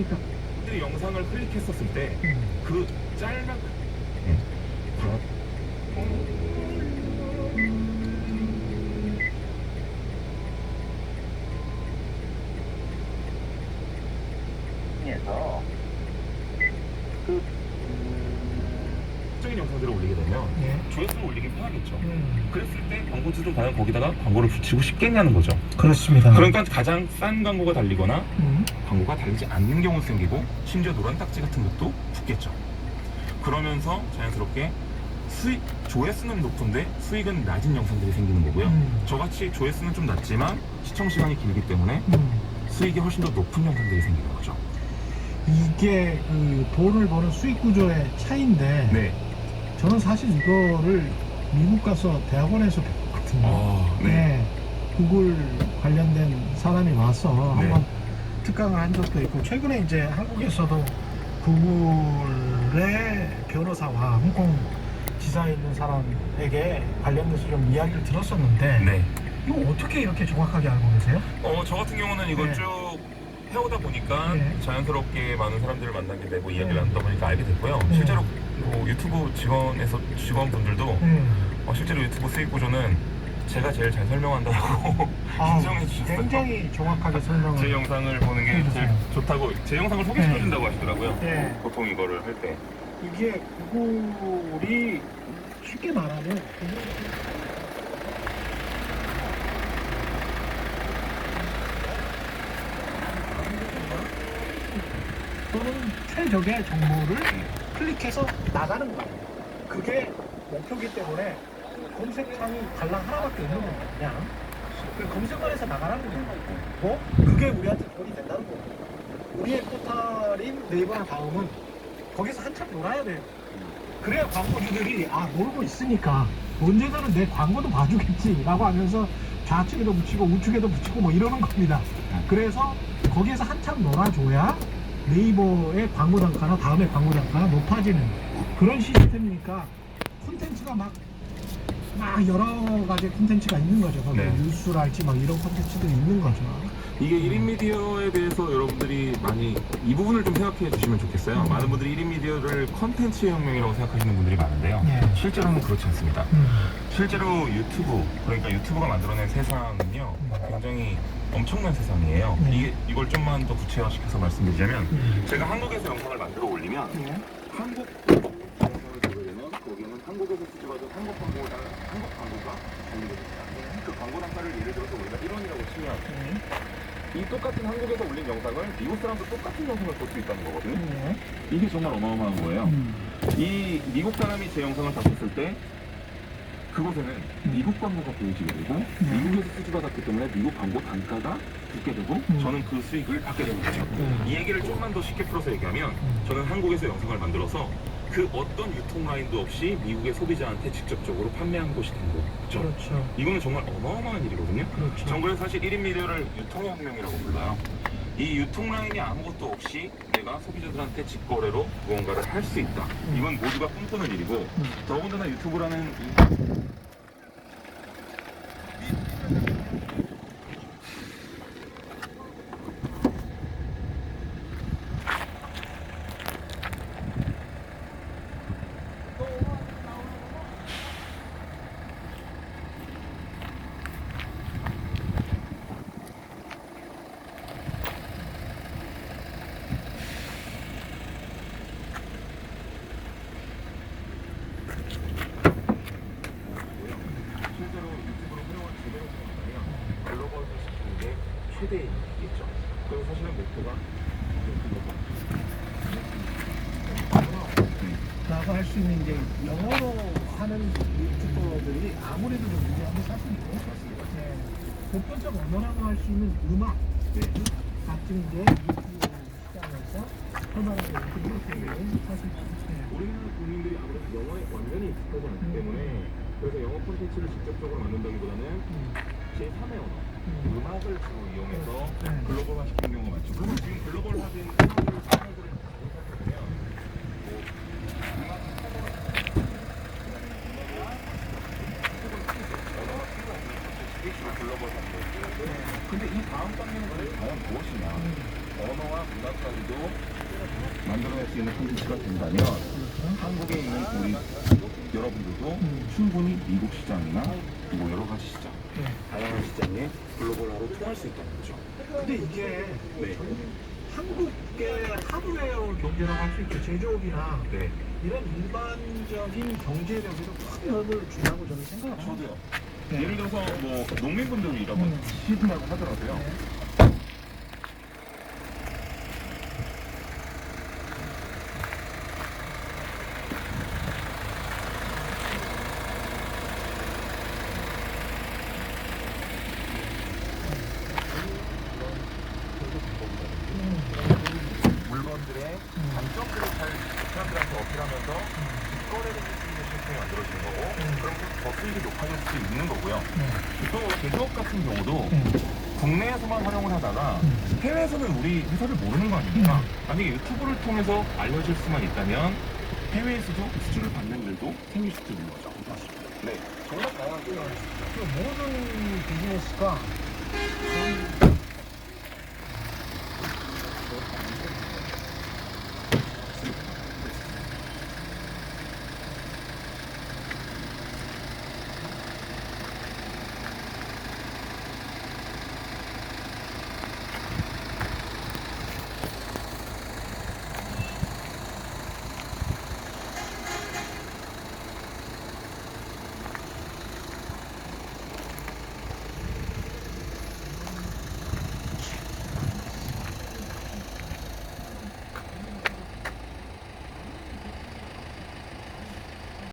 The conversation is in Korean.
어디가? 이 영상을 클릭했었을 때 음. 그 짤막 에서 그 적인 영상들을 올리게 되면 예. 조회수를 올리기 편하겠죠. 음. 그랬을 때 광고주도 과연 거기다가 광고를 붙이고 싶겠냐는 거죠. 그렇습니다. 그러니까 가장 싼 광고가 달리거나 음. 광고가 달리지 않는 경우 생기고 심지어 노란 딱지 같은 것도 붙겠죠. 그러면서 자연스럽게 수익 조회수는 높은데 수익은 낮은 영상들이 생기는 거고요. 음. 저같이 조회수는 좀 낮지만 시청 시간이 길기 때문에 음. 수익이 훨씬 더 높은 영상들이 생기는 거죠. 이게 그 돈을 버는 수익 구조의 차이인데 네. 저는 사실 이거를 미국 가서 대학원에서 배웠거든요. 아, 네. 구글 관련된 사람이 와서 네. 한번 특강을 한 적도 있고 최근에 이제 한국에서도 구글의 변호사와 홍콩 지사에 있는 사람에게 관련돼서 좀 이야기를 들었었는데 네. 이거 어떻게 이렇게 정확하게 알고 계세요? 어, 저 같은 경우는 이걸 네. 쭉 해오다 보니까 네. 자연스럽게 많은 사람들을 만나게 되고 이야기를 네. 나누다 보니까 알게 됐고요. 네. 실제로 뭐 유튜브 직원에서 직원분들도 음. 어, 실제로 유튜브 수익 구조는 제가 제일 잘 설명한다고 아, 인정해 주셨어요. 굉장히 정확하게 설명을 제 영상을 보는 게 제일 해주세요. 좋다고 제 영상을 소개시켜 네. 준다고 하시더라고요. 네. 보통 이거를 할 때. 이게 구글이 쉽게 말하면 또는 최적의 정보를 클릭해서 나가는 거예요. 그게 목표기 때문에 검색창이 달랑 하나밖에 없는 거예요. 그냥 그 검색만 해서 나가라는 거예요. 뭐 그게 우리한테 돈이 된다는 거예요. 우리의 포탈인 네이버나 다음은 거기서 한참 놀아야 돼요. 그래야 광고주들이 아 놀고 있으니까 언젠가는 내 광고도 봐주겠지라고 하면서 좌측에도 붙이고 우측에도 붙이고 뭐 이러는 겁니다. 그래서 거기에서 한참 놀아줘야 네이버의 광고 단가나 다음에 광고 단가가 높아지는 그런 시스템이니까 콘텐츠가 막, 막 여러 가지 콘텐츠가 있는 거죠. 거기 네. 뉴스랄지 막 이런 콘텐츠들이 있는 거죠. 이게 1인 미디어에 대해서 여러분들이 많이 이 부분을 좀 생각해 주시면 좋겠어요. 음. 많은 분들이 1인 미디어를 컨텐츠 혁명이라고 생각하시는 분들이 많은데요. 예. 실제로는 그렇지 않습니다. 음. 실제로 유튜브, 그러니까 유튜브가 만들어낸 세상은요, 굉장히 엄청난 세상이에요. 네. 이게, 이걸 좀만 더 구체화시켜서 말씀드리자면, 음. 제가 한국에서 영상을 만들어 올리면, 예. 한국 거기는 한국에서 수집하던 한국 광고가, 한국 광고가 됩니다. 그 광고 단가를 예를 들어서 우리가 1원이라고 치면, 예. 이 똑같은 한국에서 올린 영상을 미국 사람도 똑같은 영상을 볼 수 있다는 거거든요. 예. 이게 정말 어마어마한 거예요. 음. 이 미국 사람이 제 영상을 봤을 때 그곳에는 미국 광고가 보여지게 되고 미국에서 수주받았기 때문에 미국 광고 단가가 붙게 되고 음. 저는 그 수익을 받게 되는 거죠. 음. 이 얘기를 조금만 더 쉽게 풀어서 얘기하면 음. 저는 한국에서 영상을 만들어서 그 어떤 유통 라인도 없이 미국의 소비자한테 직접적으로 판매한 곳이 된 거죠. 그렇죠. 이거는 정말 어마어마한 일이거든요. 그렇죠. 전 그래서 사실 1인 미디어를 유통혁명이라고 불러요. 이 유통 라인이 아무것도 없이 내가 소비자들한테 직거래로 무언가를 할 수 있다. 이건 모두가 꿈꾸는 일이고 음. 더군다나 유튜브라는 이 실제로 유튜브로 활용을 제대로 생각하면 글로벌화 시키는 게 최대이겠죠. 그리고 사실은 목표가 라고 할수 있는 게 영어로 하는 유튜버들이 아무래도 좀 유리한 게 사실이고 네. 보편적 언어라고 할 수 있는 음악 네. 같은 게 유튜브 시장에서 활발하게 이렇게 있는 사실이죠. 네. 우리나라 국민들이 아무래도 영어에 완전히 익숙하지 않기 음. 때문에 그래서 영어 콘텐츠를 직접적으로 만든다기보다는 음, 제3의 언어, 음. 음악을 주로 이용해서 네. 글로벌화 시키는 경우가 많죠. 그리고 지금 글로벌화된 상황을 상황들을. 근데 이 다음 단계는 과연 무엇이냐? 언어와 문화까지도 만들어낼 수 있는 콘텐츠가 된다면 한국에 있는 우리 여러분들도 음. 충분히 미국 시장이나 뭐 여러 가지 시장, 네. 다양한 시장에 글로벌화로 통할 수 있다는 거죠. 근데 이게 네. 한국의 하드웨어 경제라고 할 수 있죠. 제조업이나 네. 이런 일반적인 경제력에도 큰 영향을 준다고 저는 생각합니다. 저도요. 네. 예를 들어서 뭐 농민분들이 이라고 음. 시든다고 하더라도요. 네. 우리나라에서만 활용을 하다가 음. 해외에서는 우리 회사를 모르는 거 아닙니까? 음. 만약에 유튜브를 통해서 알려질 수만 있다면 해외에서도 수출을 받는 일도 생길 수도 있는 거죠. 네. 정말 다양하게 그 모든 비즈니스가 거의